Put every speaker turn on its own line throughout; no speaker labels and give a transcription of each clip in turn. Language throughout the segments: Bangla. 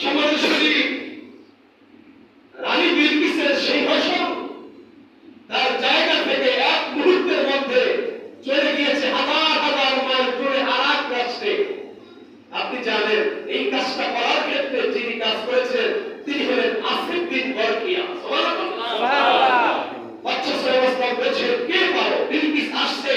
সমাজসেবী রানী বিলকিসের সিংহাসন তার জায়গা থেকে এক মুহূর্তের মধ্যে চলে গিয়েছে হাজার হাজার মাইল দূরে আর এক রাষ্ট্রে। আপনি জানেন এই কাজটা করার ক্ষেত্রে যিনি কাজ করেছেন তিনি হলেন আসিফুদ্দিন বরকিয়া। বাচ্চা অবস্থা বলছে কে পারো? বিলকিস আসছে।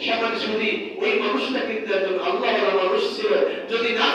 হাজির করবো সেমন শুনি ওই মানুষটা কিন্তু একজন আল্লাহ মানুষ ছিল যদি না